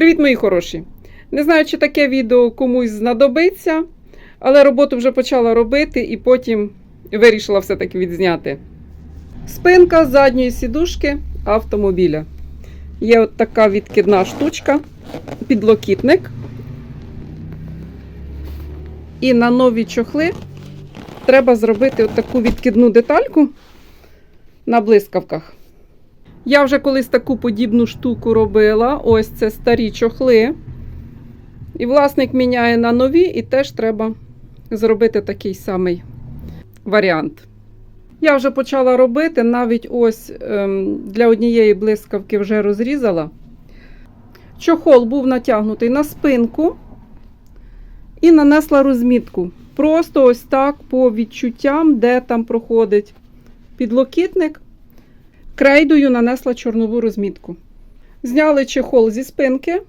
Привіт, мої хороші! Не знаю, чи таке відео комусь знадобиться, але роботу вже почала робити і потім вирішила все-таки відзняти. Спинка задньої сідушки автомобіля. Є от така відкидна штучка, підлокітник. І на нові чохли треба зробити от таку відкидну детальку на блискавках. Я вже колись таку подібну штуку робила. Ось це старі чохли. І власник міняє на нові, і теж треба зробити такий самий варіант. Я вже почала робити, навіть ось ем, для однієї блискавки вже розрізала. Чохол був натягнутий на спинку і нанесла розмітку. Просто ось так по відчуттям, де там проходить підлокітник. Крейдою нанесла чорнову розмітку. Зняли чехол зі спинки,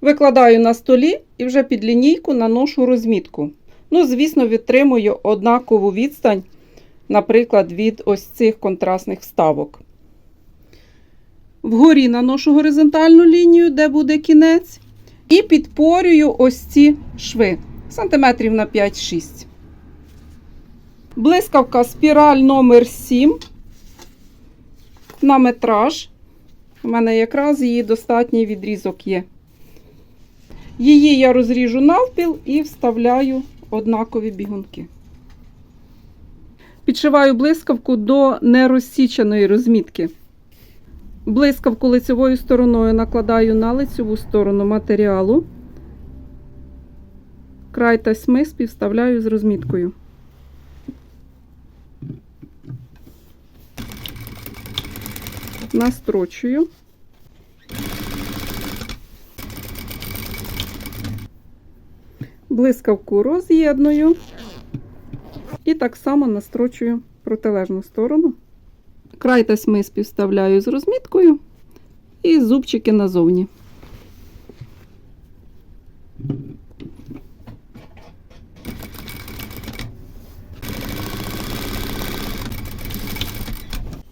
викладаю на столі і вже під лінійку наношу розмітку. Ну, звісно, відтримую однакову відстань, наприклад, від ось цих контрастних вставок. Вгорі наношу горизонтальну лінію, де буде кінець, і підпорюю ось ці шви сантиметрів на 5-6. Блискавка спіраль номер 7 на метраж. У мене якраз її достатній відрізок є. Її я розріжу навпіл і вставляю однакові бігунки. Підшиваю блискавку до нерозсіченої розмітки. Блискавку лицевою стороною накладаю на лицеву сторону матеріалу. Край та сми співставляю з розміткою. Настрочую. Блискавку роз'єдную і так само настрочую протилежну сторону. Край тасьми співставляю з розміткою і зубчики назовні.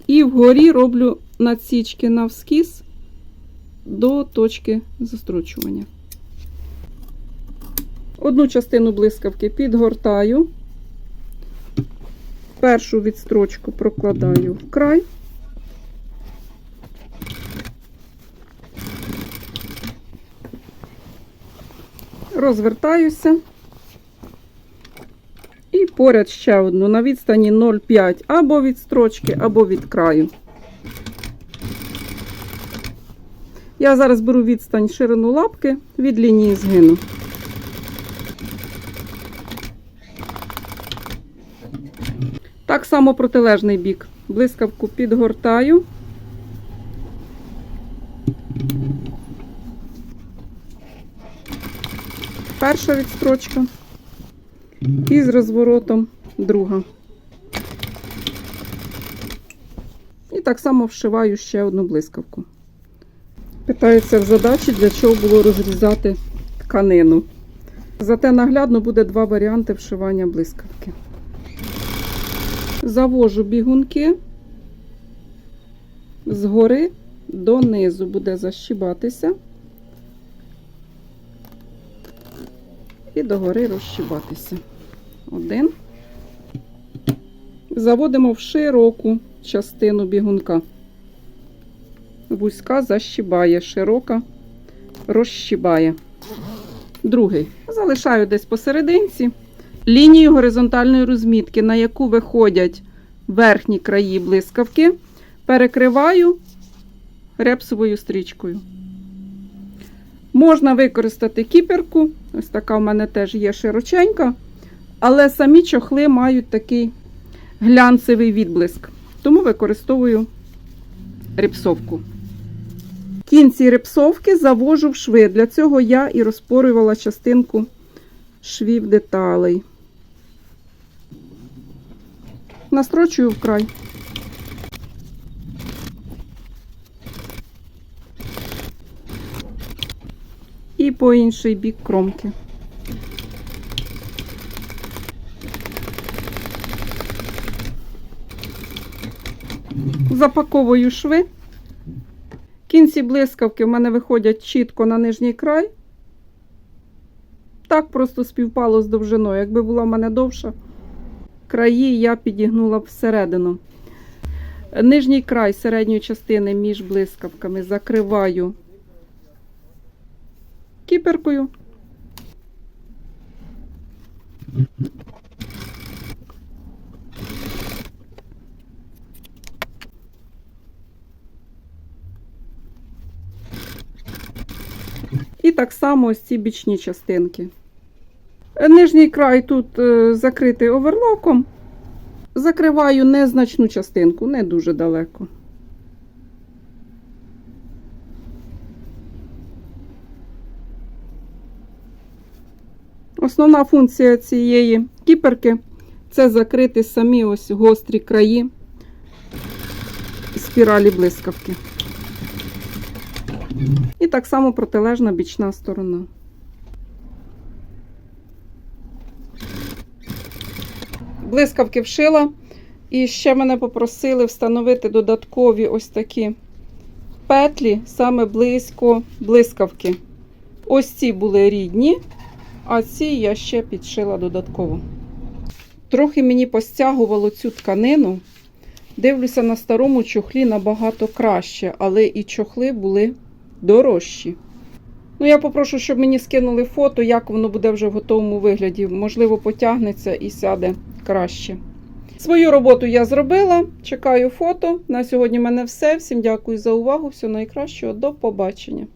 І вгорі роблю надсічки навскіз до точки застрочування. Одну частину блискавки підгортаю, першу відстрочку прокладаю в край. Розвертаюся і поряд ще одну на відстані 0,5 або від строчки, або від краю. Я зараз беру відстань ширину лапки від лінії згину. Так само протилежний бік. Блискавку підгортаю. Перша відстрочка. І з розворотом друга. І так само вшиваю ще одну блискавку. Питаються в задачі, для чого було розрізати тканину. Зате наглядно буде два варіанти вшивання блискавки. Завожу бігунки згори донизу буде защібатися і догори розщібатися. Один. Заводимо в широку частину бігунка. Вузька защібає, широка розщібає. Другий. Залишаю десь посерединці лінію горизонтальної розмітки, на яку виходять верхні краї блискавки, перекриваю репсовою стрічкою. Можна використати кіперку, ось така в мене теж є широченька, але самі чохли мають такий глянцевий відблиск, тому використовую репсовку. Кінці репсовки завожу в шви. Для цього я і розпорювала частинку швів деталей. Настрочую вкрай. І по інший бік кромки. Запаковую шви Кінці блискавки в мене виходять чітко на нижній край. Так просто співпало з довжиною. Якби була в мене довша, краї я підігнула б всередину. Нижній край середньої частини між блискавками закриваю кіперкою. Так само ось ці бічні частинки. Нижній край тут е, закритий оверлоком. Закриваю незначну частинку, не дуже далеко. Основна функція цієї кіперки це закрити самі ось гострі краї спіралі блискавки. І так само протилежна бічна сторона. Блискавки вшила. І ще мене попросили встановити додаткові ось такі петлі, саме близько блискавки. Ось ці були рідні, а ці я ще підшила додатково. Трохи мені постягувало цю тканину. Дивлюся на старому чохлі набагато краще, але і чохли були дорожчі. Ну, я попрошу, щоб мені скинули фото, як воно буде вже в готовому вигляді. Можливо, потягнеться і сяде краще. Свою роботу я зробила. Чекаю фото. На сьогодні в мене все. Всім дякую за увагу. Всього найкращого. До побачення.